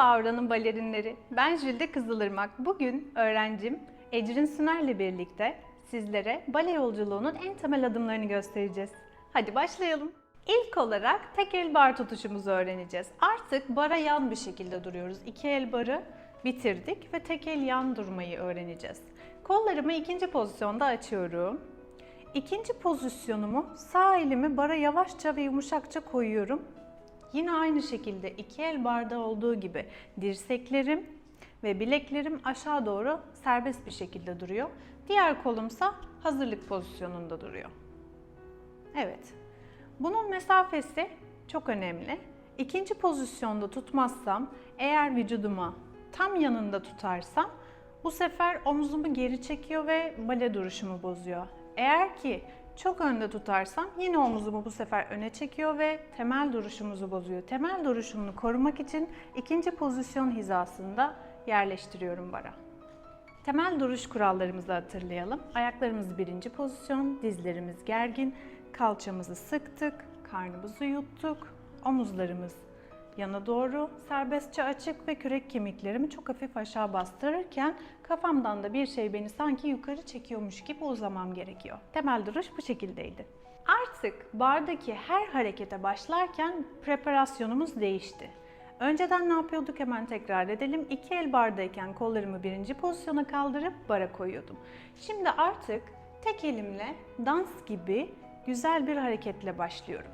Avra'nın balerinleri. Ben Jülde Kızılırmak. Bugün öğrencim Ecrin Süner'le birlikte sizlere bale yolculuğunun en temel adımlarını göstereceğiz. Hadi başlayalım. İlk olarak tek el bar tutuşumuzu öğreneceğiz. Artık bara yan bir şekilde duruyoruz. İki el barı bitirdik ve tek el yan durmayı öğreneceğiz. Kollarımı ikinci pozisyonda açıyorum. İkinci pozisyonumu sağ elimi bara yavaşça ve yumuşakça koyuyorum. Yine aynı şekilde iki el barda olduğu gibi dirseklerim ve bileklerim aşağı doğru serbest bir şekilde duruyor. Diğer kolumsa hazırlık pozisyonunda duruyor. Evet. Bunun mesafesi çok önemli. İkinci pozisyonda tutmazsam, eğer vücuduma tam yanında tutarsam bu sefer omzumu geri çekiyor ve bale duruşumu bozuyor. Eğer ki çok önde tutarsam yine omzumu bu sefer öne çekiyor ve temel duruşumuzu bozuyor. Temel duruşumunu korumak için ikinci pozisyon hizasında yerleştiriyorum bara. Temel duruş kurallarımızı hatırlayalım. Ayaklarımız birinci pozisyon, dizlerimiz gergin, kalçamızı sıktık, karnımızı yuttuk, omuzlarımız yana doğru serbestçe açık ve kürek kemiklerimi çok hafif aşağı bastırırken kafamdan da bir şey beni sanki yukarı çekiyormuş gibi uzamam gerekiyor. Temel duruş bu şekildeydi. Artık bardaki her harekete başlarken preparasyonumuz değişti. Önceden ne yapıyorduk hemen tekrar edelim. İki el bardayken kollarımı birinci pozisyona kaldırıp bara koyuyordum. Şimdi artık tek elimle dans gibi güzel bir hareketle başlıyorum.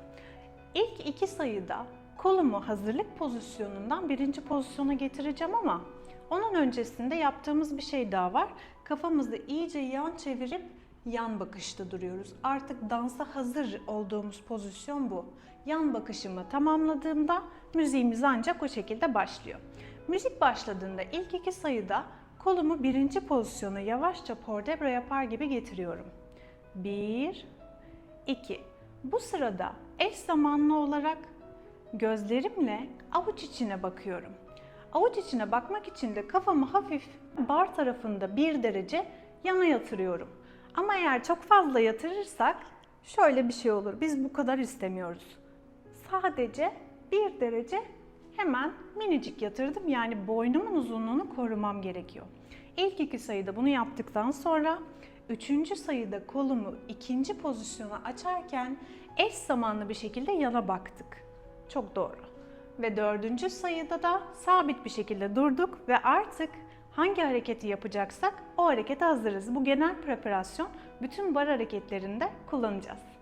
İlk iki sayıda kolumu hazırlık pozisyonundan birinci pozisyona getireceğim ama onun öncesinde yaptığımız bir şey daha var. Kafamızı iyice yan çevirip yan bakışta duruyoruz. Artık dansa hazır olduğumuz pozisyon bu. Yan bakışımı tamamladığımda müziğimiz ancak o şekilde başlıyor. Müzik başladığında ilk iki sayıda kolumu birinci pozisyona yavaşça pordebra yapar gibi getiriyorum. Bir, iki. Bu sırada eş zamanlı olarak gözlerimle avuç içine bakıyorum. Avuç içine bakmak için de kafamı hafif bar tarafında bir derece yana yatırıyorum. Ama eğer çok fazla yatırırsak şöyle bir şey olur. Biz bu kadar istemiyoruz. Sadece bir derece hemen minicik yatırdım. Yani boynumun uzunluğunu korumam gerekiyor. İlk iki sayıda bunu yaptıktan sonra üçüncü sayıda kolumu ikinci pozisyona açarken eş zamanlı bir şekilde yana baktık. Çok doğru. Ve dördüncü sayıda da sabit bir şekilde durduk ve artık hangi hareketi yapacaksak o harekete hazırız. Bu genel preparasyon bütün bar hareketlerinde kullanacağız.